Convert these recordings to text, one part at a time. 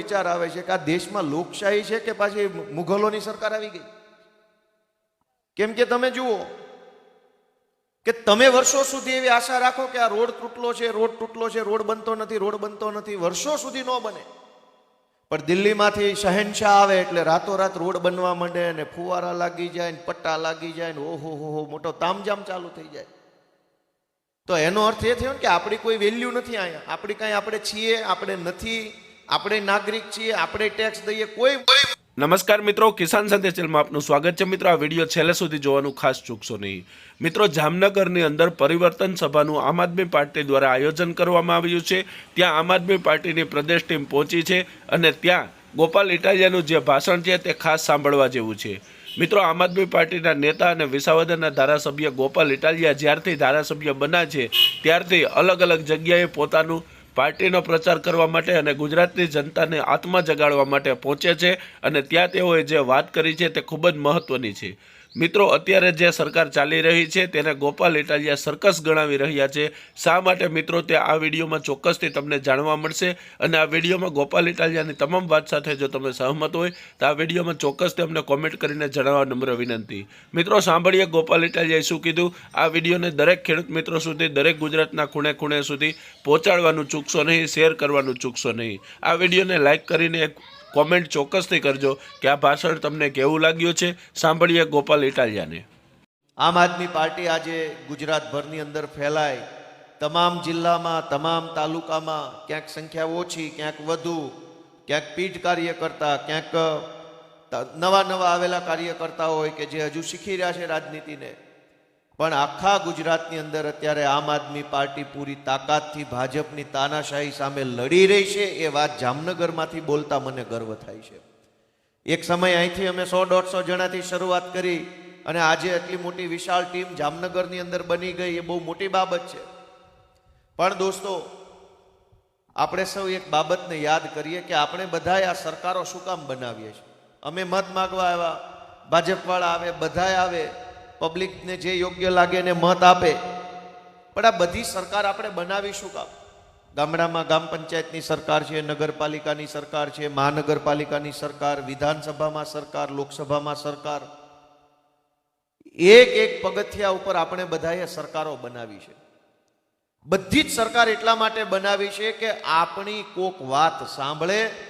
વિચાર આવે છે કે આ દેશમાં લોકશાહી છે કે પાછી મુઘલોની સરકાર આવી ગઈ? કેમ કે તમે જુઓ કે તમે વર્ષો સુધી એવી આશા રાખો કે આ રોડ તૂટલો છે, રોડ તૂટલો છે, રોડ બનતો નથી, રોડ બનતો નથી, વર્ષો સુધી ન બને. પણ દિલ્હીમાંથી શહેનશાહ આવે એટલે રાતોરાત રોડ બનવા માંડે ને ફુવારા લાગી જાય ને પટ્ટા લાગી જાય ને ઓહો હો હો, મોટો તામજામ ચાલુ થઈ જાય. તો એનો અર્થ એ થયો ને કે આપણી કોઈ વેલ્યુ નથી અહીંયા. આપણી કાંઈ આપણે છીએ, આપણે નથી. આપણે નાગરિક છીએ, આપણે ટેક્સ દઈએ, કોઈ નમસ્કાર મિત્રો, કિસાન સંદેશમાં આપનું સ્વાગત છે. મિત્રો, આ વીડિયો છેલ્લે સુધી જોવાનું ખાસ ચૂકશો નહીં. મિત્રો, જામનગરની અંદર પરિવર્તન સભાનું આમ આદમી પાર્ટી દ્વારા આયોજન કરવામાં આવ્યું છે. ત્યાં આમ આદમી પાર્ટીની પ્રદેશ ટીમ પહોંચી છે અને ત્યાં ગોપાલ ઇટાલિયાનું જે ભાષણ છે તે ખાસ સાંભળવા જેવું છે. મિત્રો, આમ આદમી પાર્ટીના નેતા અને વિસાવદરના ધારાસભ્ય ગોપાલ ઇટાલિયા જ્યારથી ધારાસભ્ય બન્યા છે, ત્યારથી અલગ અલગ જગ્યાએ પોતાનું પાર્ટીનો પ્રચાર કરવા માટે અને ગુજરાતની જનતાને આત્મા જગાડવા માટે પહોંચે છે અને ત્યાં તેઓએ જે વાત કરી છે તે ખૂબ જ મહત્વની છે. મિત્રો, અત્યારે જે સરકાર ચાલી રહી છે તેને ગોપાલ ઇટાલિયા સર્કસ ગણાવી રહ્યા છે. શા માટે મિત્રો તે આ વિડીયોમાં ચોક્કસથી તમને જાણવા મળશે અને આ વિડીયોમાં ગોપાલ ઇટાલિયાની તમામ વાત સાથે જો તમે સહમત હોય, તો આ વિડીયોમાં ચોક્કસથી અમને કોમેન્ટ કરીને જણાવવા નમ્ર વિનંતી. મિત્રો, સાંભળીએ ગોપાલ ઇટાલિયાએ શું કીધું? આ વિડીયોને દરેક ખેડૂત મિત્રો સુધી, દરેક ગુજરાતના ખૂણે ખૂણે સુધી પહોંચાડવાનું ચૂકશો નહીં, શેર કરવાનું ચૂકશો નહીં. આ વિડીયોને લાઇક કરીને એક કોમેન્ટ ચોક્કસથી કરજો કે આ ભાષણ તમને કેવું લાગ્યું છે? સાંભળીએ ગોપાલ ઇટાલિયાને. આમ આદમી પાર્ટી આજે ગુજરાતભરની અંદર ફેલાય. તમામ જિલ્લામાં, તમામ તાલુકામાં ક્યાંક સંખ્યા ઓછી, ક્યાંક વધુ, ક્યાંક પીઠ કાર્યકર્તા, ક્યાંક નવા નવા આવેલા કાર્યકર્તાઓ હોય કે જે હજુ શીખી રહ્યા છે રાજનીતિને. પણ આખા ગુજરાતની અંદર અત્યારે આમ આદમી પાર્ટી પૂરી તાકાતથી ભાજપની તાનાશાહી સામે લડી રહી છે, એ વાત જામનગરમાંથી બોલતા મને ગર્વ થાય છે. એક સમય અહીંથી અમે સો દોઢસો જણાથી શરૂઆત કરી અને આજે એટલી મોટી વિશાળ ટીમ જામનગરની અંદર બની ગઈ, એ બહુ મોટી બાબત છે. પણ દોસ્તો, આપણે સૌ એક બાબતને યાદ કરીએ કે આપણે બધાએ આ સરકારો શું કામ બનાવીએ છીએ? અમે મત માગવા આવ્યા, ભાજપવાળા આવે, બધાએ આવે પબ્લિકને જે યોગ્ય લાગે એને મત આપે. પણ આ બધી સરકાર આપણે બનાવીશું કામ? ગામડામાં ગામ પંચાયતની સરકાર છે, નગરપાલિકાની સરકાર છે, મહાનગરપાલિકાની સરકાર, વિધાનસભામાં સરકાર, લોકસભામાં સરકાર. એક એક પગથિયા ઉપર આપણે બધાએ સરકારો બનાવી છે. બધી જ સરકાર એટલા માટે બનાવી છે કે આપણી કોક વાત સાંભળે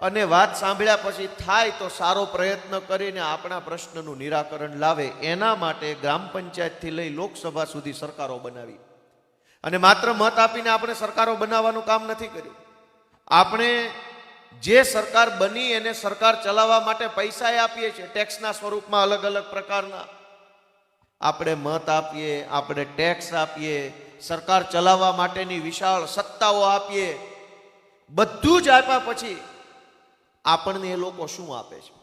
અને વાત સાંભળ્યા પછી થાય તો સારો પ્રયત્ન કરીને આપણા પ્રશ્નનું નિરાકરણ લાવે. એના માટે ગ્રામ પંચાયતથી લઈ લોકસભા સુધી સરકારો બનાવી. અને માત્ર મત આપીને આપણે સરકારો બનાવવાનું કામ નથી કર્યું. આપણે જે સરકાર બની એને સરકાર ચલાવવા માટે પૈસા આપીએ છીએ. ટેક્સના સ્વરૂપમાં અલગ અલગ પ્રકારના. આપણે મત આપીએ, આપણે ટેક્સ આપીએ, સરકાર ચલાવવા માટેની વિશાળ સત્તાઓ આપીએ. બધું જ આપ્યા પછી આપણને એ લોકો શું આપે છે?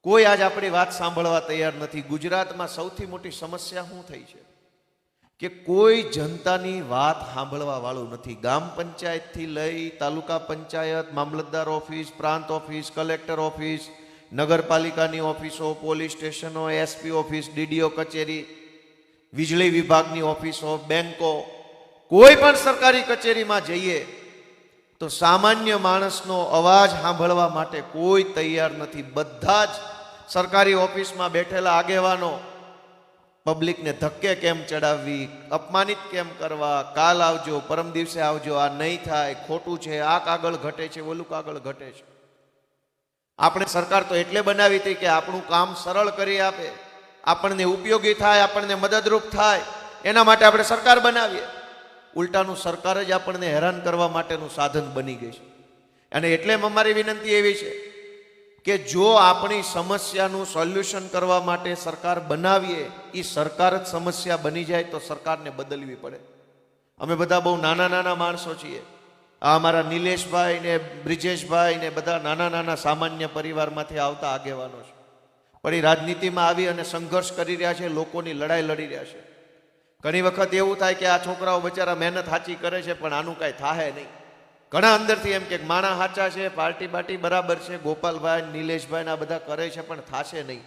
કોઈ આજ આપણી વાત સાંભળવા તૈયાર નથી. ગુજરાતમાં સૌથી મોટી સમસ્યા શું થઈ છે? કે કોઈ જનતાની વાત સાંભળવા વાળું નથી. ગામ પંચાયતથી લઈ તાલુકા પંચાયત, મામલતદાર ઓફિસ, પ્રાંત ઓફિસ, કલેક્ટર ઓફિસ, નગરપાલિકાની ઓફિસો, પોલીસ સ્ટેશનો, એસપી ઓફિસ, ડીડીઓ કચેરી, વીજળી વિભાગની ઓફિસો, બેંકો. કોઈ પણ સરકારી કચેરીમાં જઈએ તો સામાન્ય માણસનો અવાજ સાંભળવા માટે કોઈ તૈયાર નથી. બધા જ સરકારી ઓફિસમાં બેઠેલા આગેવાનો પબ્લિકને ધક્કે કેમ ચડાવવી, અપમાનિત કેમ કરવા, કાલ આવજો, પરમ દિવસે આવજો, આ નહીં થાય, ખોટું છે, આ કાગળ ઘટે છે, ઓલું કાગળ ઘટે છે. આપણે સરકાર તો એટલે બનાવી હતી કે આપણું કામ સરળ કરી આપે. આપણને ઉપયોગી થાય, આપણને મદદરૂપ થાય. એના માટે આપણે સરકાર બનાવીએ. ઉલટાનું સરકાર જ આપણને હેરાન કરવા માટેનું સાધન બની ગઈ છે. અને એટલે અમારી વિનંતી એવી છે કે જો આપણી સમસ્યાનું સોલ્યુશન કરવા માટે સરકાર બનાવીએ એ સરકાર જ સમસ્યા બની જાય તો સરકારને બદલવી પડે. અમે બધા બહુ નાના નાના માણસો છીએ. આ અમારા નિલેશભાઈ ને બ્રિજેશભાઈ ને બધા નાના નાના સામાન્ય પરિવારમાંથી આવતા આગેવાનો છે. પણ એ રાજનીતિમાં આવી અને સંઘર્ષ કરી રહ્યા છે, લોકોની લડાઈ લડી રહ્યા છે. ઘણી વખત એવું થાય કે આ છોકરાઓ બચારા મહેનત સાચી કરે છે, પણ આનું કાંઈ થાય નહીં. ઘણા અંદરથી એમ કે માણા સાચા છે, પાર્ટી બાટી બરાબર છે, ગોપાલભાઈ, નિલેશભાઈ આ બધા કરે છે, પણ થાશે નહીં.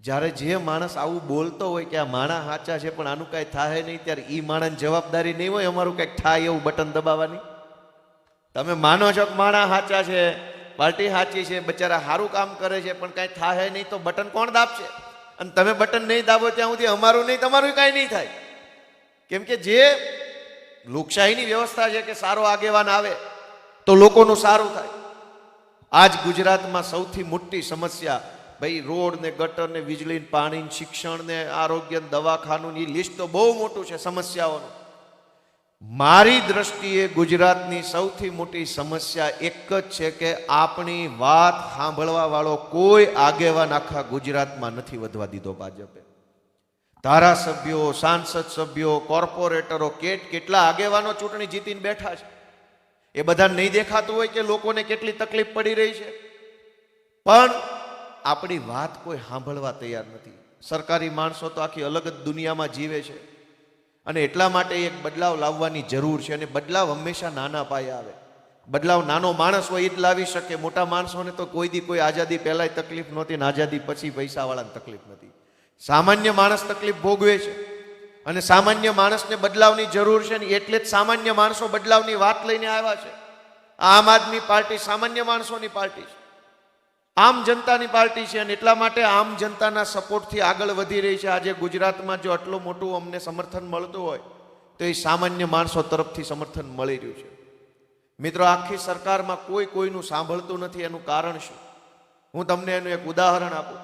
જ્યારે જે માણસ આવું બોલતો હોય કે આ માણા સાચા છે, પણ આનું કાંઈ થાય નહીં, ત્યારે એ માણસની જવાબદારી નહીં હોય, અમારું કંઈક થાય એવું બટન દબાવવાની? તમે માનો છો કે માણા સાચા છે, પાર્ટી સાચી છે, બચારા સારું કામ કરે છે, પણ કાંઈ થાય નહીં, તો બટન કોણ દાબશે? અને તમે બટન નહીં દાબો ત્યાં સુધી અમારું નહીં, તમારું કાંઈ નહીં થાય. કેમ કે જે લોકશાહીની વ્યવસ્થા છે કે સારો આગેવાન આવે, તો લોકોનું સારું થાય. આજ ગુજરાતમાં સૌથી મોટી સમસ્યા, ભાઈ, રોડ ને ગટર ને વીજળી પાણી શિક્ષણ ને આરોગ્ય દવાખાનું એ લિસ્ટ તો બહુ મોટું છે સમસ્યાઓનું. મારી દ્રષ્ટિએ ગુજરાતની સૌથી મોટી સમસ્યા એક જ છે કે આપણી વાત સાંભળવા વાળો કોઈ આગેવાન આખા ગુજરાતમાં નથી વધવા દીધો ભાજપે. ધારાસભ્યો, સાંસદ સભ્યો, કોર્પોરેટરો, કેટ, કેટલા આગેવાનો ચૂંટણી જીતીને બેઠા છે. એ બધા નહીં દેખાતું હોય કે લોકોને કેટલી તકલીફ પડી રહી છે. પણ આપણી વાત કોઈ સાંભળવા તૈયાર નથી. સરકારી માણસો તો આખી અલગ જ દુનિયામાં જીવે છે. અને એટલા માટે એક બદલાવ લાવવાની જરૂર છે અને બદલાવ હંમેશા નાના પાયે આવે. બદલાવ નાનો માણસ હોય એ જ લાવી શકે. મોટા માણસોને તો કોઈ દી કોઈ આઝાદી પહેલાંય તકલીફ નહોતી ને આઝાદી પછી પૈસાવાળાને તકલીફ નથી સામાન્ય માણસ તકલીફ ભોગવે છે. અને સામાન્ય માણસને બદલાવની જરૂર છે ને એટલે જ સામાન્ય માણસો બદલાવની વાત લઈને આવ્યા છે. આમ આદમી પાર્ટી સામાન્ય માણસોની પાર્ટી છે. આમ જનતાની પાર્ટી છે અને એટલા માટે આમ જનતાના સપોર્ટથી આગળ વધી રહી છે. આજે ગુજરાતમાં જો આટલું મોટું અમને સમર્થન મળતું હોય, તો એ સામાન્ય માણસો તરફથી સમર્થન મળી રહ્યું છે. મિત્રો, આખી સરકારમાં કોઈ કોઈનું સાંભળતું નથી. એનું કારણ શું? હું તમને એનું એક ઉદાહરણ આપું.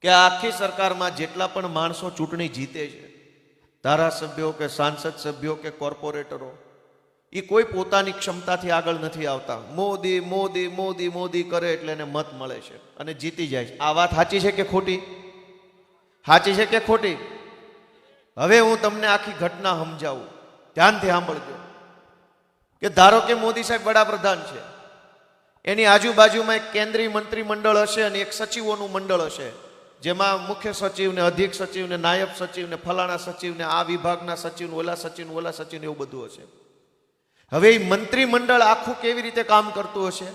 કે આખી સરકારમાં જેટલા પણ માણસો ચૂંટણી જીતે છે, ધારાસભ્યો કે સાંસદ સભ્યો કે કોર્પોરેટરો એ કોઈ પોતાની ક્ષમતાથી આગળ નથી આવતા. મોદી મોદી મોદી મોદી કરે એટલે એને મત મળે છે. અને જીતી જાય છે. આ વાત સાચી છે કે ખોટી? સાચી છે કે ખોટી? હવે હું તમને આખી ઘટના સમજાવું. ધ્યાનથી સાંભળજો. કે ધારો કે મોદી સાહેબ વડાપ્રધાન છે. એની આજુબાજુમાં એક કેન્દ્રીય મંત્રીમંડળ હશે અને એક સચિવોનું મંડળ હશે. જેમાં મુખ્ય સચિવ ને અધિક સચિવ ને નાયબ સચિવ ને ફલાણા સચિવ ને આ વિભાગના સચિવ ઓલા સચિવ ઓલા સચિવ એવું બધું હશે. હવે એ મંત્રીમંડળ આખું કેવી રીતે કામ કરતું હશે?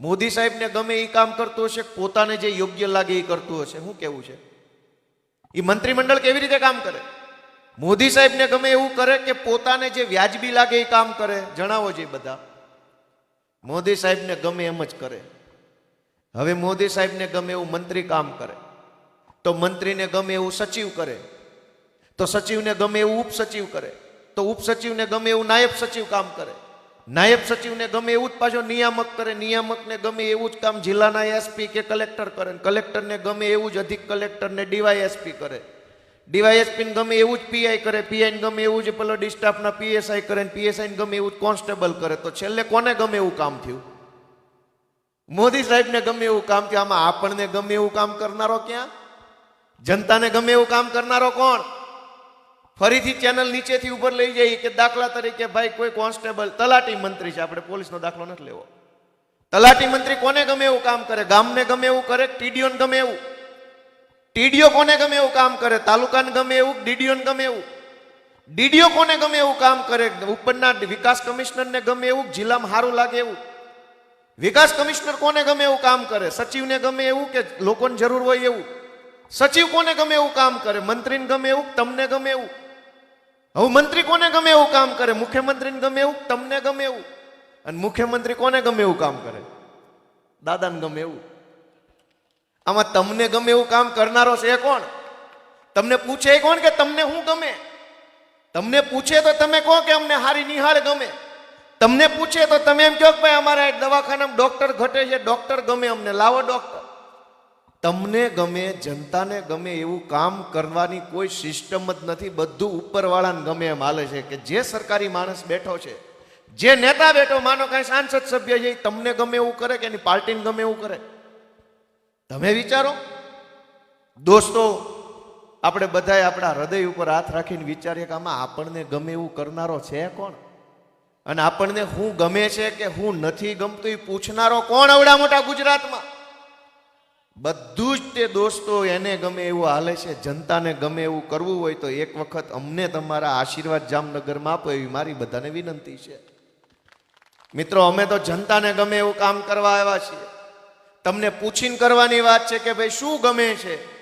મોદી સાહેબને ગમે એ કામ કરતું હશે, પોતાને જે યોગ્ય લાગે એ કરતું હશે શું કેવું છે? એ મંત્રીમંડળ કેવી રીતે કામ કરે? મોદી સાહેબને ગમે એવું કરે કે પોતાને જે વ્યાજબી લાગે એ કામ કરે, જણાવો જે બધા. મોદી સાહેબને ગમે એમ જ કરે. હવે મોદી સાહેબને ગમે એવું મંત્રી કામ કરે. તો મંત્રીને ગમે એવું સચિવ કરે. તો સચિવને ગમે એવું ઉપસચિવ કરે. તો ઉપસચિવને ગમે એવું નાયબ સચિવ કામ કરે નાયબ સચિવને ગમે એવું જ પાછો નિયામક કરે નિયામકને ગમે એવું જ કામ જિલ્લાના એસપી કે કલેક્ટર કરે કલેક્ટરને ગમે એવું જ અધિક કલેક્ટરને ડીવાયએસપી કરે ડીવાયએસપીને ગમે એવું જ પીઆઈ કરે પીઆઈને ગમે એવું જ પેલો ડિસ્ટાફના પીએસઆઈ કરે ને પીએસઆઈને ગમે એવું જ કોન્સ્ટેબલ કરે તો છેલ્લે કોને ગમે એવું કામ થયું મોદી સાહેબને ગમે એવું કામ થયું આમાં આપણને ગમે એવું કામ કરનારો ક્યાં જનતાને ગમે એવું કામ કરનારો કોણ ફરીથી ચેનલ નીચેથી ઉપર લઈ જઈએ કે દાખલા તરીકે ભાઈ કોઈ કોન્સ્ટેબલ, તલાટી મંત્રી છે, આપણે પોલીસનો દાખલો નથી લેવો. તલાટી મંત્રી કોને ગમે એવું કામ કરે? ગામને ગમે એવું કરે? ટીડીઓને ગમે એવું? ટીડીઓ કોને ગમે એવું કામ કરે? તાલુકાને ગમે એવું? ડીડીઓને ગમે એવું? ડીડીઓ કોને ગમે એવું કામ કરે? ઉપરના વિકાસ કમિશનરને ગમે એવું? જિલ્લામાં સારું લાગે એવું? વિકાસ કમિશનર કોને ગમે એવું કામ કરે? સચિવને ગમે એવું કે લોકોને જરૂર હોય એવું? સચિવ કોને ગમે એવું કામ કરે? મંત્રીને ગમે એવું? તમને ગમે એવું? હવે મંત્રી કોને ગમે એવું કામ કરે? મુખ્યમંત્રીને ગમે એવું? તમને ગમે એવું? અને મુખ્યમંત્રી કોને ગમે એવું કામ કરે? દાદાને ગમે એવું? આમાં તમને ગમે એવું કામ કરનારો છે કોણ? તમને પૂછે કોણ કે તમને શું ગમે? તમને પૂછે તો તમે કહો કે અમને હારી નિહાળ ગમે. તમને પૂછે તો તમે એમ કહો કે ભાઈ અમારા દવાખાનામાં ડોક્ટર ઘટે છે, ડોક્ટર ગમે અમને. લાવો ડોક્ટર. તમને ગમે, જનતાને ગમે એવું કામ કરવાની કોઈ સિસ્ટમ જ નથી. બધું ઉપરવાળાને ગમે એમ હાલે છે કે જે સરકારી માણસ બેઠો છે, જે નેતા બેઠો, માનો કાંઈ સાંસદ સભ્ય છે તમને ગમે એવું કરે કે એની પાર્ટીને ગમે એવું કરે? તમે વિચારો? દોસ્તો, આપણે બધાએ આપણા હૃદય ઉપર હાથ રાખીને વિચારીએ કે આમાં આપણને ગમે એવું કરનારો છે કોણ? અને આપણને હું ગમે છે કે હું નથી ગમતું એ પૂછનારો કોણ? અવડા મોટા ગુજરાતમાં? બધું જ તે દોસ્તો એને ગમે એવું હાલે છે, જનતાને ગમે એવું કરવું હોય તો એક વખત અમને તમારા આશીર્વાદ જામનગરમાં આપો એવી મારી બધાને વિનંતી છે. મિત્રો, અમે તો જનતાને ગમે એવું કામ કરવા આવ્યા છીએ. તમને પૂછીને કરવાની વાત છે કે ભાઈ શું ગમે છે?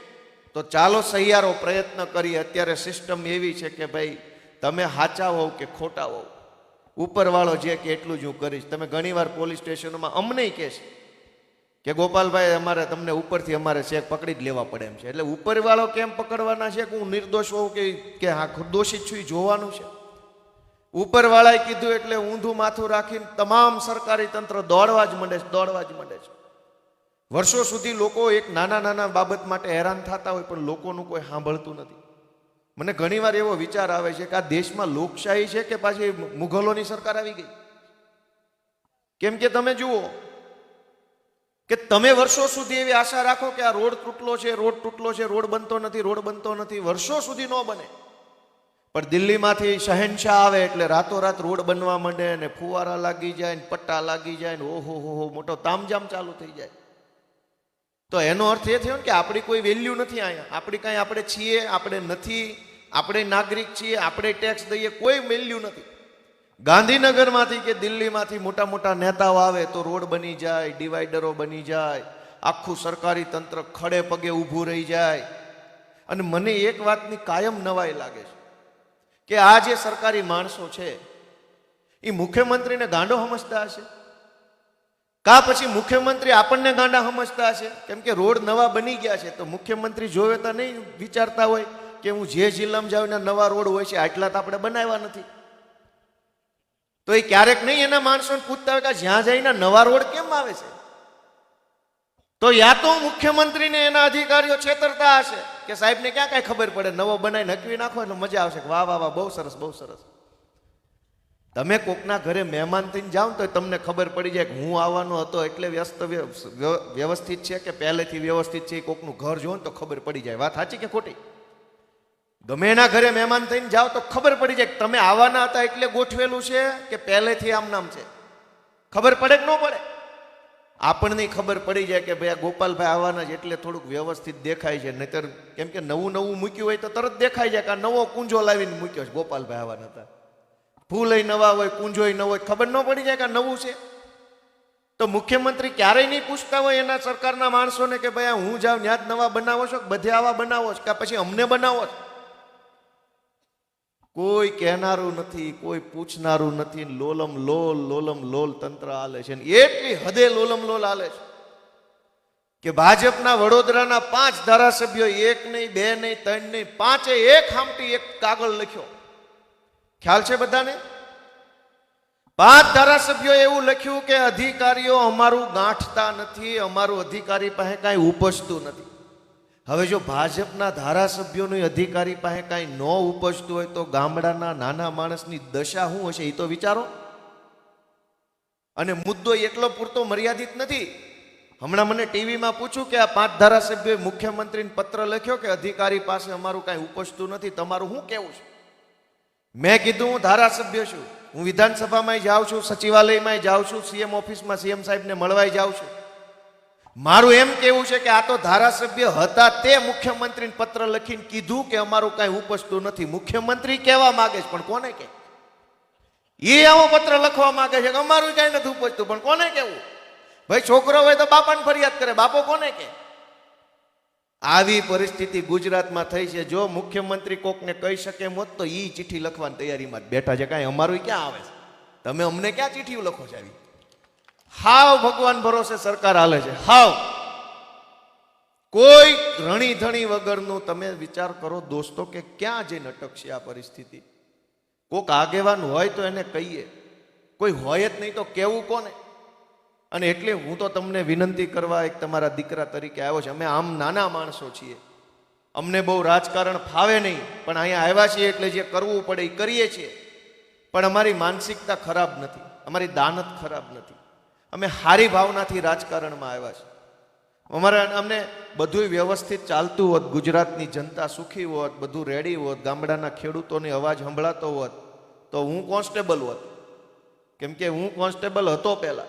તો ચાલો સહિયારો પ્રયત્ન કરીએ. અત્યારે સિસ્ટમ એવી છે કે ભાઈ તમે સાચા હોવ કે ખોટા હોવ? ઉપરવાળો જે કે એટલું જ હું કરીશ. તમે ઘણીવાર પોલીસ સ્ટેશનોમાં અમને કહેશ કે ગોપાલભાઈ, અમારે તમને ઉપરથી અમારે શેક પકડી જ લેવા પડે એમ છે. એટલે ઉપરવાળો કેમ પકડવાના છે? કે હું નિર્દોષ હોઉં કે કે હા દોષિત છું એ જોવાનું છે. ઉપરવાળાએ કીધું એટલે ઊંધું માથું રાખીને તમામ સરકારી તંત્ર દોડવા જ માંડે છે, દોડવા જ માંડે છે. વર્ષો સુધી લોકો એક નાના નાના બાબત માટે હેરાન થતા હોય, પણ લોકોનું કોઈ સાંભળતું નથી. મને ઘણીવાર એવો વિચાર આવે છે કે આ દેશમાં લોકશાહી છે કે પાછી મુઘલોની સરકાર આવી ગઈ? કેમ કે તમે જુઓ કે તમે વર્ષો સુધી એવી આશા રાખો કે આ રોડ તૂટલો છે, રોડ તૂટલો છે, રોડ બનતો નથી, રોડ બનતો નથી, વર્ષો સુધી ન બને. પણ દિલ્હીમાંથી શહેનશાહ આવે એટલે રાતોરાત રોડ બનવા માંડે ને ફુવારા લાગી જાય ને પટ્ટા લાગી જાય ને ઓહો, હો હો, મોટો તામજામ ચાલુ થઈ જાય. તો એનો અર્થ એ થયો ને કે આપણી કોઈ વેલ્યુ નથી અહીંયા. આપણી કાંઈ આપણે છીએ, આપણે નથી, આપણે નાગરિક છીએ, આપણે ટેક્સ દઈએ, કોઈ વેલ્યુ નથી. ગાંધીનગરમાંથી કે દિલ્હીમાંથી મોટા મોટા નેતાઓ આવે તો રોડ બની જાય, ડિવાઈડરો બની જાય, આખું સરકારી તંત્ર ખડે પગે ઊભું રહી જાય. અને મને એક વાતની કાયમ નવાઈ લાગે છે કે આ જે સરકારી માણસો છે એ મુખ્યમંત્રીને ગાંડો સમજતા હશે? કા પછી મુખ્યમંત્રી આપણને ગાંડા સમજતા હશે? કેમ કે રોડ નવા બની ગયા છે, તો મુખ્યમંત્રી જોવે તો નહીં વિચારતા હોય કે હું જે જિલ્લામાં જાઉં એના નવા રોડ હોય છે, આટલા તો આપણે બનાવ્યા નથી. તો એ ક્યારેક નહીં એના માણસોને પૂછતા હોય કે જ્યાં જઈને નવા રોડ કેમ આવે છે? તો યા તો મુખ્યમંત્રીને એના અધિકારીઓ છેતરતા હશે કે સાહેબને ક્યાં કાંઈ ખબર પડે? નવો બનાવી નકવી નાખો એટલે મજા આવશે કે વાહ વાહ વાહ, બહુ સરસ બહુ સરસ. તમે કોકના ઘરે મહેમાન થઈને જાઓ તો તમને ખબર પડી જાય કે હું આવવાનો હતો એટલે વ્યસ્ત વ્ય- વ્ય- વ્યવસ્થિત છે કે પહેલેથી વ્યવસ્થિત છે કોકનું ઘર જોવો ને તો ખબર પડી જાય. વાત સાચી કે ખોટી? ગમે એના ઘરે મહેમાન થઈને જાઓ તો ખબર પડી જાય કે તમે આવવાના હતા એટલે ગોઠવેલું છે કે પહેલેથી આમ નામ છે. ખબર પડે કે ન પડે? આપણને ખબર પડી જાય કે ભાઈ આ ગોપાલભાઈ આવવાના છે એટલે થોડુંક વ્યવસ્થિત દેખાય છે. નહીતર કેમ કે નવું નવું મૂક્યું હોય તો તરત દેખાય જાય કે આ નવો કુંજો લાવીને મૂક્યો છે ગોપાલભાઈ આવવાના હતા. ફૂલય નવા હોય કુંજોય ન હોય, ખબર ન પડી જાય કે નવું છે. તો મુખ્યમંત્રી ક્યારેય નહીં પૂછતા હોય એના સરકારના માણસોને કે ભાઈ હું જાઉં ત્યાં જ નવા બનાવો છો બધે આવા બનાવો છો? કે પછી અમને બનાવો છો? કોઈ કહેનારું નથી, કોઈ પૂછનારું નથી, લોલમ લોલ લોલમ લોલ તંત્ર હાલે છે. એટલી હદે લોલમ લોલ હાલે છે કે ભાજપના વડોદરાના પાંચ ધારાસભ્યો એક નહીં, બે નહીં, ત્રણ નહીં, પાંચે એક હામટી એક કાગળ લખ્યો. ખ્યાલ છે બધાને? પાંચ ધારાસભ્યો એવું લખ્યું કે અધિકારીઓ અમારું ગાંઠતા નથી, અમારું અધિકારી પાસે કાંઈ ઉપજતું નથી. હવે જો ભાજપના ધારાસભ્યોની અધિકારી પાસે કાંઈ ન ઉપજતું હોય તો ગામડાના નાના માણસની દશા શું હશે એ તો વિચારો. અને મુદ્દો એટલો પૂરતો મર્યાદિત નથી. હમણાં મને ટીવીમાં પૂછ્યું કે આ પાંચ ધારાસભ્યોએ મુખ્યમંત્રીને પત્ર લખ્યો કે અધિકારી પાસે અમારું કાંઈ ઉપજતું નથી, તમારું શું કેવું છે? મેં કીધું હું ધારાસભ્ય છું. હું વિધાનસભામાં જાઉં છું સચિવાલયમાં જાઉં છું, સીએમ ઓફિસમાં સીએમ સાહેબને મળવાય જાઉં છું. મારું એમ કેવું છે કે આ તો ધારાસભ્ય હતા તે મુખ્યમંત્રીને પત્ર લખીને કીધું કે અમારું કાંઈ ઉપજતું નથી. મુખ્યમંત્રી કહેવા માંગે છે, પણ કોને કે એ આવો પત્ર લખવા માંગે છે કે અમારું કાંઈ નથી ઉપજતું, પણ કોને કેવું ભાઈ, છોકરો હોય તો બાપાને ફરિયાદ કરે, બાપો કોને કે આવી પરિસ્થિતિ ગુજરાતમાં થઈ છે. જો મુખ્યમંત્રી કોકને કહી શકે એમ હોત તો એ ચિઠ્ઠી લખવાની તૈયારીમાં બેઠા છે. કાંઈ અમારું ક્યાં આવે છે? તમે અમને ક્યાં ચિઠ્ઠીઓ લખો છો આવી? હાવ ભગવાન ભરોસે સરકાર હાલે છે. હાવ. કોઈ રણી ધણી વગરનું તમે વિચાર કરો દોસ્તો કે ક્યાં જઈને અટકશે આ પરિસ્થિતિ. કોક આગેવાન હોય તો એને કહીએ. કોઈ હોય જ નહીં તો કેવું કોને? અને એટલે હું તો તમને વિનંતી કરવા એક તમારા દીકરા તરીકે આવ્યો છે. અમે આમ નાના માણસો છીએ. અમને બહુ રાજકારણ ફાવે નહીં પણ અહીંયા આવ્યા છીએ એટલે જે કરવું પડે એ કરીએ છીએ. પણ અમારી માનસિકતા ખરાબ નથી. અમારી દાનત ખરાબ નથી. અમે હારી ભાવનાથી રાજકારણમાં આવ્યા છે અમારે અમને બધું વ્યવસ્થિત ચાલતું હોત, ગુજરાતની જનતા સુખી હોત, બધું રેડી હોત, ગામડાના ખેડૂતોની અવાજ સંભળાતો હોત, તો હું કોન્સ્ટેબલ હોત. કેમ કે હું કોન્સ્ટેબલ હતો પહેલા.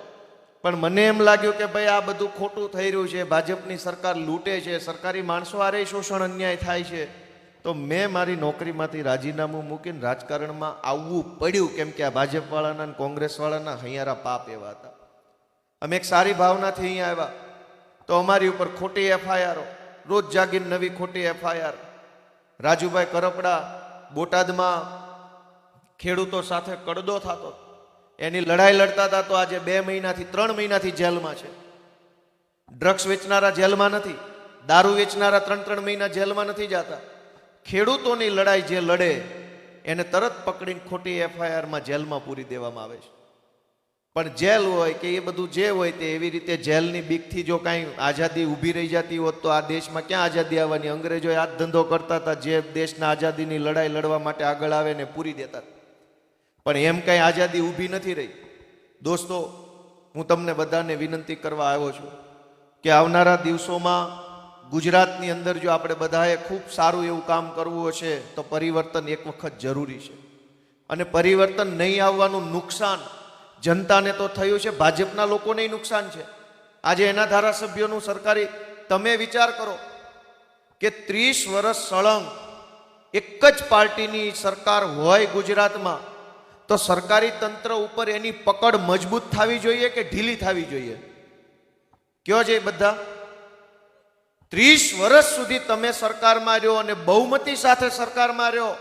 પણ મને એમ લાગ્યું કે ભાઈ આ બધું ખોટું થઈ રહ્યું છે, ભાજપની સરકાર લૂંટે છે, સરકારી માણસો આરે શોષણ અન્યાય થાય છે. તો મેં મારી નોકરીમાંથી રાજીનામું મૂકીને રાજકારણમાં આવવું પડ્યું, કેમ કે આ ભાજપવાળાના કોંગ્રેસવાળાના હૈયારા પાપ એવા હતા. અમે એક સારી ભાવનાથી અહીંયા આવ્યા. તો અમારી ઉપર ખોટી એફઆઈઆર, રોજ જાગીને નવી ખોટી એફઆઈઆર. રાજુભાઈ કરપડા બોટાદમાં ખેડૂતો સાથે કડદો થતો. એની લડાઈ લડતા હતા તો આજે બે મહિનાથી, ત્રણ મહિનાથી જેલમાં છે. ડ્રગ્સ વેચનારા જેલમાં નથી, દારૂ વેચનારા ત્રણ ત્રણ મહિના જેલમાં નથી જતા. ખેડૂતોની લડાઈ જે લડે, એને તરત પકડીને ખોટી એફઆઈઆરમાં જેલમાં પૂરી દેવામાં આવે છે. પણ જેલ હોય કે એ બધું જે હોય તે એવી રીતે જેલની બીકથી જો કાંઈ આઝાદી ઊભી રહી જતી હોત તો આ દેશમાં ક્યાં આઝાદી આવવાની? અંગ્રેજોએ આ ધંધો કરતા હતા જે દેશના આઝાદીની લડાઈ લડવા માટે આગળ આવે ને પૂરી દેતા પણ એમ કાંઈ આઝાદી ઊભી નથી રહી. દોસ્તો, હું તમને બધાને વિનંતી કરવા આવ્યો છું કે આવનારા દિવસોમાં ગુજરાતની અંદર જો આપણે બધાએ ખૂબ સારું એવું કામ કરવું હશે તો પરિવર્તન એક વખત જરૂરી છે. અને પરિવર્તન નહીં આવવાનું નુકસાન જનતાને તો થયું છે, ભાજપના લોકોને નુકસાન છે. આજે એના ધારાસભ્યોનું સરકારી, તમે વિચાર કરો કે ત્રીસ વર્ષ સળંગ એક જ પાર્ટીની સરકાર હોય ગુજરાતમાં, તો સરકારી તંત્ર ઉપર એની પકડ મજબૂત થવી જોઈએ કે ઢીલી થવી જોઈએ? કયો છે બધા? ત્રીસ વર્ષ સુધી તમે સરકારમાં રહ્યો અને બહુમતી સાથે સરકારમાં રહ્યો,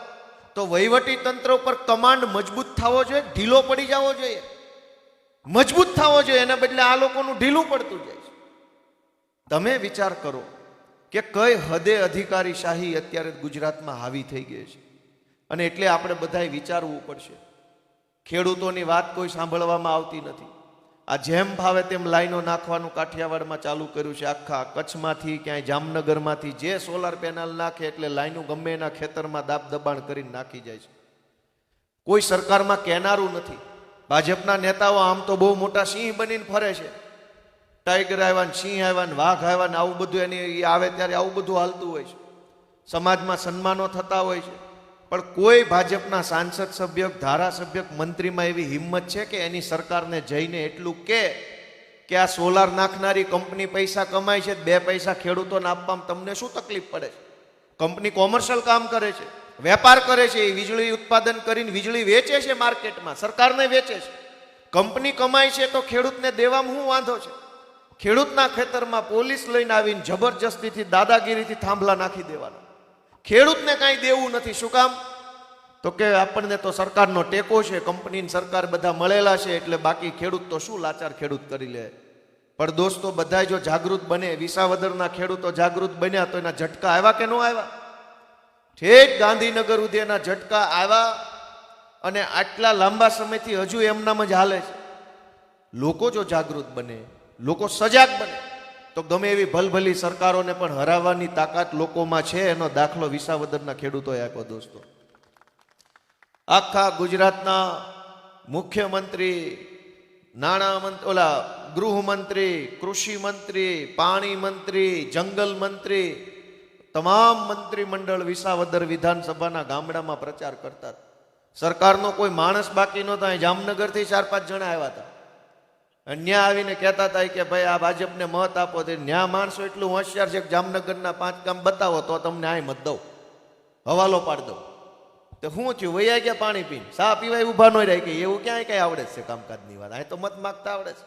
તો વહીવટી તંત્ર ઉપર કમાન્ડ મજબૂત થવો જોઈએ, ઢીલો પડી જવો જોઈએ. મજબૂત થવો જોઈએ, એના બદલે આ લોકોનું ઢીલું પડતું જાય છે. તમે વિચાર કરો કે કઈ હદે અધિકારી શાહી અત્યારે ગુજરાતમાં હાવી થઈ ગઈ છે. અને એટલે આપણે બધાએ વિચારવું પડશે. ખેડૂતોની વાત કોઈ સાંભળવામાં આવતી નથી. આ જેમ ભાવે તેમ લાઈનો નાખવાનું કાઠિયાવાડમાં ચાલુ કર્યું છે. આખા કચ્છમાંથી, ક્યાંય જામનગરમાંથી જે સોલાર પેનલ નાખે એટલે લાઈનો ગમે એના ખેતરમાં દાબ દબાણ કરીને નાખી જાય છે. કોઈ સરકારમાં કહેનારું નથી. ભાજપના નેતાઓ આમ તો બહુ મોટા સિંહ બનીને ફરે છે. ટાઈગર આવ્યા ને સિંહ આવ્યા વાઘ આવ્યા ને આવું બધું એની આવે ત્યારે આવું બધું હાલતું હોય છે. સમાજમાં સન્માનો થતા હોય છે. પણ કોઈ ભાજપના સાંસદ સભ્ય, ધારાસભ્ય, મંત્રીમાં એવી હિંમત છે કે એની સરકારને જઈને એટલું કે કે આ સોલાર નાખનારી કંપની પૈસા કમાય છે, બે પૈસા ખેડૂતોને આપવામાં તમને શું તકલીફ પડે છે? કંપની કોમર્શિયલ કામ કરે છે. વેપાર કરે છે, એ વીજળી ઉત્પાદન કરીને વીજળી વેચે છે માર્કેટમાં, સરકારને વેચે છે. કંપની કમાય છે તો ખેડૂતને દેવામાં શું વાંધો છે? ખેડૂતના ખેતરમાં પોલીસ લઈને આવીને જબરજસ્તીથી દાદાગીરીથી થાંભલા નાખી દેવાના. ખેડૂતને કાંઈ દેવું નથી, શું કામ? તો કે આપણને તો સરકારનો ટેકો છે, કંપનીની સરકાર બધા મળેલા છે, એટલે બાકી ખેડૂત તો શું લાચાર ખેડૂત કરી લે? પણ દોસ્તો બધા જો જાગૃત બને, વિસાવદરના ખેડૂતો જાગૃત બન્યા તો એના ઝટકા આવ્યા કે ન આવ્યા? ઠેઠ ગાંધીનગર એના ઝટકા આવ્યા અને આટલા લાંબા સમયથી હજુ એમનામ જ હાલે છે. લોકો જો જાગૃત બને, લોકો સજાગ બને, તો ગમે એવી ભલભલી સરકારોને પણ હરાવવાની તાકાત લોકોમાં છે એનો દાખલો વિસાવદરના ખેડૂતોએ આપ્યો દોસ્તો. આખા ગુજરાતના મુખ્યમંત્રી, નાણામંત્રી, ઓલા ગૃહમંત્રી કૃષિ મંત્રી પાણી મંત્રી જંગલ મંત્રી તમામ મંત્રીમંડળ વિસાવદર વિધાનસભાના ગામડામાં પ્રચાર કરતા સરકારનો કોઈ માણસ બાકી નહોતો. અહીં જામનગરથી ચાર પાંચ જણા આવ્યા હતા. ન્યા આવીને કહેતા હતા કે ભાઈ, આ ભાજપને મત આપો. તે ન્યા માણસો એટલું હોશિયાર છે કે જામનગરના પાંચ કામ બતાવો તો તમને આ મત દઉં. હવાલો પાડ દઉં. તો શું થયું? વૈયા ગયા પાણી પીને. સા પીવાય ઊભા ન રહે કે એવું ક્યાંય કઈ આવડે છે કામકાજની વાત. અહીં તો મત માગતા આવડે છે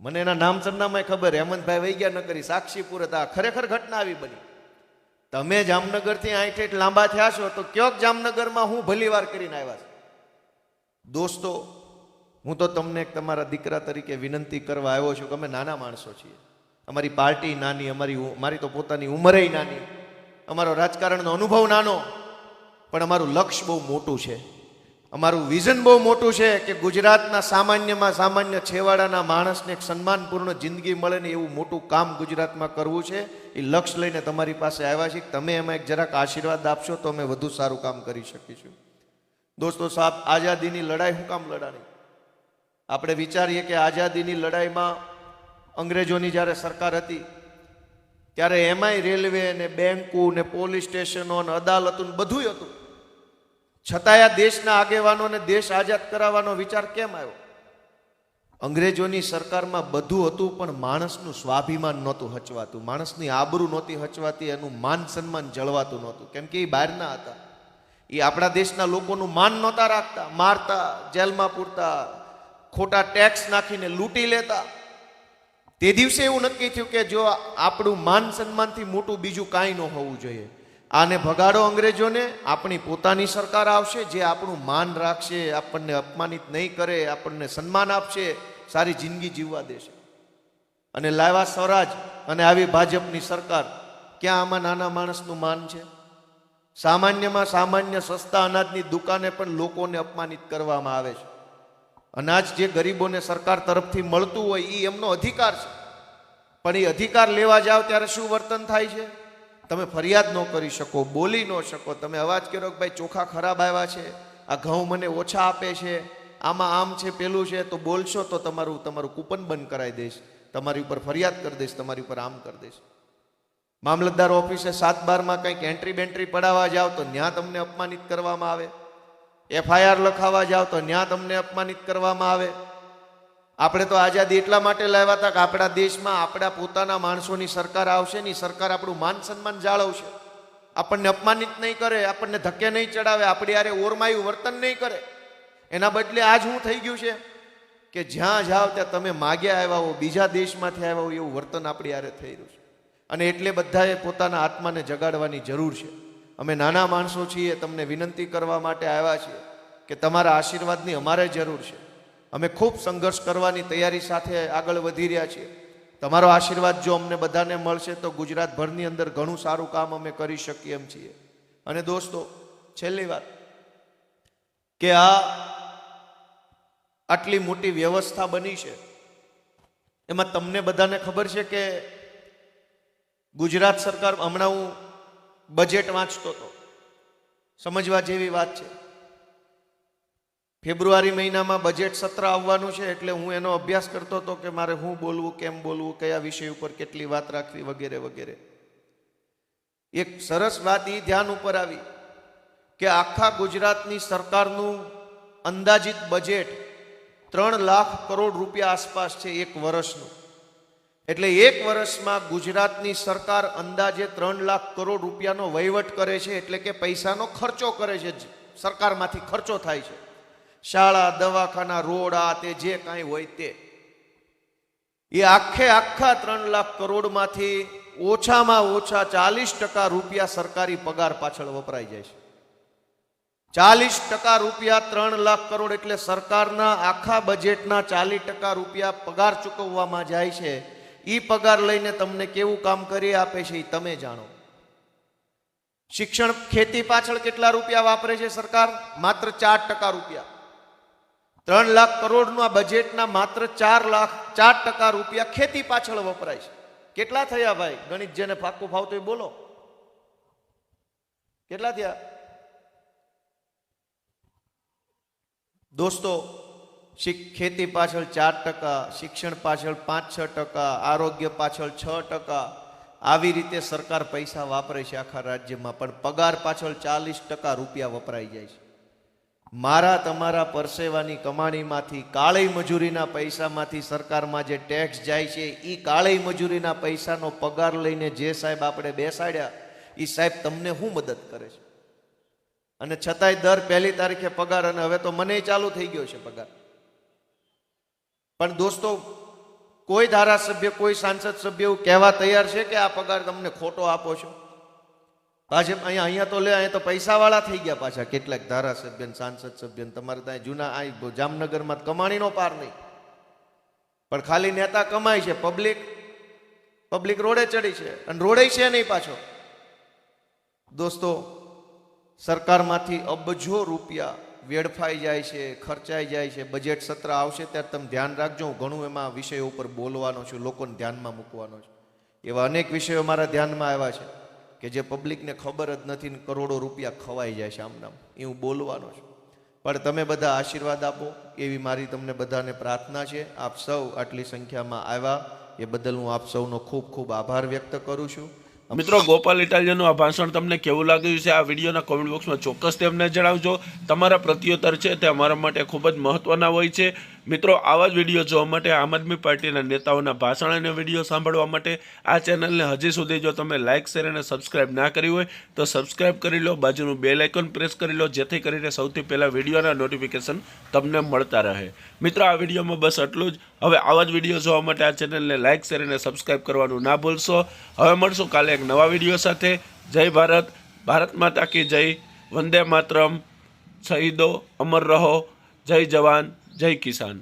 મને એના નામ સરનામાય ખબર. હેમંતભાઈ વૈ ગયા ન કરી સાક્ષીપુર હતા. ખરેખર ઘટના આવી બની. તમે જામનગરથી આઠ એઠ લાંબા થયા છો, તો ક્યોક જામનગરમાં હું ભલી વાર કરીને આવ્યા છું? દોસ્તો, હું તો તમને એક તમારા દીકરા તરીકે વિનંતી કરવા આવ્યો છું કે અમે નાના માણસો છીએ. અમારી પાર્ટી નાની, અમારી મારી તો પોતાની ઉંમરે નાની. અમારો રાજકારણનો અનુભવ નાનો, પણ અમારું લક્ષ્ય બહુ મોટું છે. અમારું વિઝન બહુ મોટું છે કે ગુજરાતના સામાન્યમાં સામાન્ય છેવાડાના માણસને એક સન્માનપૂર્ણ જિંદગી મળે ને એવું મોટું કામ ગુજરાતમાં કરવું છે, એ લક્ષ્ય લઈને તમારી પાસે આવ્યા છીએ. તમે એમાં એક જરાક આશીર્વાદ આપશો તો અમે વધુ સારું કામ કરી શકીશું. દોસ્તો સાહેબ આઝાદીની લડાઈ શું કામ લડાણી આપણે વિચારીએ કે આઝાદીની લડાઈમાં અંગ્રેજોની જ્યારે સરકાર હતી, ત્યારે એમાંય રેલવે ને બેન્કો ને પોલીસ સ્ટેશનો ને અદાલતો ને બધુંય હતું. છતાંય આ દેશના આગેવાનોને દેશ આઝાદ કરાવવાનો વિચાર કેમ આવ્યો? અંગ્રેજોની સરકારમાં બધું હતું, પણ માણસનું સ્વાભિમાન નહોતું હચવાતું. માણસની આબરૂ નહોતી હચવાતી, એનું માન સન્માન જળવાતું નહોતું. કેમ કે એ બહારના હતા. એ આપણા દેશના લોકોનું માન નહોતા રાખતા. મારતા, જેલમાં પૂરતા, ખોટા ટેક્સ નાખીને લૂંટી લેતા. તે દિવસે એવું નક્કી થયું કે જો આપણું માન સન્માનથી મોટું બીજું કાંઈ ન હોવું જોઈએ. આને ભગાડો અંગ્રેજોને. આપણી પોતાની સરકાર આવશે, જે આપણું માન રાખશે, આપણને અપમાનિત નહીં કરે, આપણને સન્માન આપશે, સારી જિંદગી જીવવા દેશે. અને લાવ્યા સ્વરાજ અને આવી ભાજપની સરકાર, ક્યાં આમાં નાના માણસનું માન છે? સામાન્યમાં સામાન્ય સસ્તા અનાજની દુકાને પણ લોકોને અપમાનિત કરવામાં આવે છે. અનાજ જે ગરીબોને સરકાર તરફથી મળતું હોય એ એમનો અધિકાર છે. પણ એ અધિકાર લેવા જાવ ત્યારે શું વર્તન થાય છે? તમે ફરિયાદ ન કરી શકો, બોલી ન શકો. તમે અવાજ કર્યો કે ભાઈ ચોખા ખરાબ આવ્યા છે, આ ઘઉં મને ઓછા આપે છે, આમાં આમ છે, પેલું છે, તો બોલશો તો તમારું તમારું કૂપન બંધ કરાવી દઈશ. તમારી ઉપર ફરિયાદ કરી દઈશ, તમારી ઉપર આમ કરી દઈશ. મામલતદાર ઓફિસે સાત બારમાં કંઈક એન્ટ્રી બેન્ટ્રી પડાવવા જાઓ તો ત્યાં તમને અપમાનિત કરવામાં આવે. એફઆઈઆર લખાવવા જાઓ તો ત્યાં તમને અપમાનિત કરવામાં આવે. આપણે તો આઝાદી એટલા માટે લાવ્યા હતા કે આપણા દેશમાં આપણા પોતાના માણસોની સરકાર આવશે ની સરકાર આપણું માન સન્માન જાળવશે. આપણને અપમાનિત નહીં કરે, આપણને ધક્કે નહીં ચડાવે, આપણી યારે ઓરમાયું વર્તન નહીં કરે. એના બદલે આજ હું થઈ ગયું છે કે જ્યાં જાઓ ત્યાં તમે માગ્યા આવ્યા હો, બીજા દેશમાંથી આવ્યા હો, એવું વર્તન આપણી યારે થઈ રહ્યું છે. અને એટલે બધાએ પોતાના આત્માને જગાડવાની જરૂર છે. અમે નાના માણસો છીએ, તમને વિનંતી કરવા માટે આવ્યા છીએ કે તમારા આશીર્વાદની અમારે જરૂર છે. અમે ખૂબ સંઘર્ષ કરવાની તૈયારી સાથે આગળ વધી રહ્યા છીએ. તમારો આશીર્વાદ જો અમને બધાને મળશે તો ગુજરાતભરની અંદર ઘણું સારું કામ અમે કરી શકીએ એમ છીએ. અને દોસ્તો, છેલ્લી વાત કે આ આટલી મોટી વ્યવસ્થા બની છે, એમાં તમને બધાને ખબર છે કે ગુજરાત સરકાર હમણાં હું બજેટ વાંચતો હતો. સમજવા જેવી વાત છે. ફેબ્રુઆરી મહિનામાં બજેટ સત્ર આવવાનું છે એટલે હું એનો અભ્યાસ કરતો હતો કે મારે હું બોલવું, કેમ બોલવું, કયા વિષય ઉપર કેટલી વાત રાખવી વગેરે વગેરે. એક સરસ વાત એ ધ્યાન ઉપર આવી કે આખા ગુજરાતની સરકારનું અંદાજિત બજેટ ત્રણ લાખ કરોડ રૂપિયા આસપાસ છે એક વર્ષનું. એટલે એક વર્ષમાં ગુજરાતની સરકાર અંદાજે ત્રણ લાખ કરોડ રૂપિયાનો વહીવટ કરે છે એટલે કે પૈસાનો ખર્ચો કરે છે સરકારમાંથી ખર્ચો થાય છે. શાળા, દવાખાના, રોડ આ તે જે કાંઈ હોય તે. એ આખે આખા ત્રણ લાખ કરોડમાંથી ઓછામાં ઓછા ચાલીસ ટકા રૂપિયા સરકારી પગાર પાછળ વપરાઈ જાય છે. ચાલીસ ટકા રૂપિયા ત્રણ લાખ કરોડ એટલે સરકારના આખા બજેટના ચાલીસ ટકા રૂપિયા પગાર ચૂકવવામાં જાય છે. એ પગાર લઈને તમને કેવું કામ કરી આપે છે એ તમે જાણો. શિક્ષણ ખેતી પાછળ કેટલા રૂપિયા વાપરે છે સરકાર? માત્ર ચાર ટકા રૂપિયા. ત્રણ લાખ કરોડના બજેટના માત્ર ચાર લાખ, ચાર ટકા રૂપિયા ખેતી પાછળ વપરાય છે. કેટલા થયા ભાઈ? ગણિત જેને પાકું ફાવતું એ બોલો. કેટલા થયા? દોસ્તો ખેતી પાછળ ચાર ટકા, શિક્ષણ પાછળ પાંચ, છ ટકા, આરોગ્ય પાછળ છ ટકા. આવી રીતે સરકાર પૈસા વાપરે છે આખા રાજ્યમાં, પણ પગાર પાછળ ચાલીસ ટકા રૂપિયા વપરાઈ જાય છે. મારા તમારા પરસેવાની કમાણીમાંથી કાળી મજૂરીના પૈસામાંથી સરકારમાં જે ટેક્સ જાય છે એ કાળી મજૂરીના પૈસાનો પગાર લઈને જે સાહેબ આપણે બેસાડ્યા એ સાહેબ તમને શું મદદ કરે છે? અને છતાંય દર પહેલી તારીખે પગાર અને હવે તો મને ચાલુ થઈ ગયો છે પગાર. પણ દોસ્તો, કોઈ ધારાસભ્ય, કોઈ સાંસદ સભ્ય એવું કહેવા તૈયાર છે કે આ પગાર તમને ખોટો આપો છો? ભાજપ અહીંયા અહીંયા તો લે, અહીંયા તો પૈસાવાળા થઈ ગયા પાછા. કેટલાક ધારાસભ્ય સાંસદ સભ્ય તમારે ત્યાં જૂના આ જામનગરમાં કમાણીનો પાર નહીં. પણ ખાલી નેતા કમાય છે, પબ્લિક પબ્લિક રોડે ચડી છે અને રોડે છે નહીં પાછો. દોસ્તો, સરકારમાંથી અબજો રૂપિયા વેડફાઈ જાય છે, ખર્ચાઈ જાય છે, બજેટ સત્ર આવશે ત્યારે તમે ધ્યાન રાખજો. હું ઘણું એમાં વિષયો ઉપર બોલવાનો છું, લોકોને ધ્યાનમાં મૂકવાનો છું. એવા અનેક વિષયો મારા ધ્યાનમાં આવ્યા છે. કે જે પબ્લિકને ખબર જ નથી ને કરોડો રૂપિયા ખવાઈ જાય છે આમનામ. એ હું બોલવાનો છું. પણ તમે બધા આશીર્વાદ આપો, એવી મારી તમને બધાને પ્રાર્થના છે. આપ સૌ આટલી સંખ્યામાં આવ્યા. એ બદલ હું આપ સૌનો ખૂબ ખૂબ આભાર વ્યક્ત કરું છું. મિત્રો, ગોપાલ ઇટાલિયનનું આ ભાષણ તમને કેવું લાગ્યું છે? આ વિડીયોના કોમેન્ટ બોક્સમાં ચોક્કસ તેમને જણાવજો. તમારા પ્રત્યુત્તર છે તે અમારા માટે ખૂબ જ મહત્વના હોય છે. મિત્રો, આવા જ વીડિયો જોવા માટે આમ આદમી પાર્ટીના નેતાઓના ભાષણ અને વીડિયો સાંભળવા માટે આ ચેનલને હજી સુધી જો તમે લાઇક શેર અને સબસ્ક્રાઇબ ના કરી હોય, તો સબસ્ક્રાઇબ કરી લો, બાજુનું બેલ લાઇકન પ્રેસ કરી લો, જેથી કરીને સૌથી પહેલાં વિડીયોના નોટિફિકેશન તમને મળતા રહે. મિત્રો, આ વિડીયોમાં બસ આટલું જ. હવે આવા જ વીડિયો જોવા માટે આ ચેનલને લાઇક શેર અને સબસ્ક્રાઇબ કરવાનું ના ભૂલશો. હવે મળશું કાલે એક નવા વીડિયો સાથે. જય ભારત. ભારત માતા કી જય. વંદે માતરમ. શહીદો, અમર રહો. જય જવાન. જય કિસાન.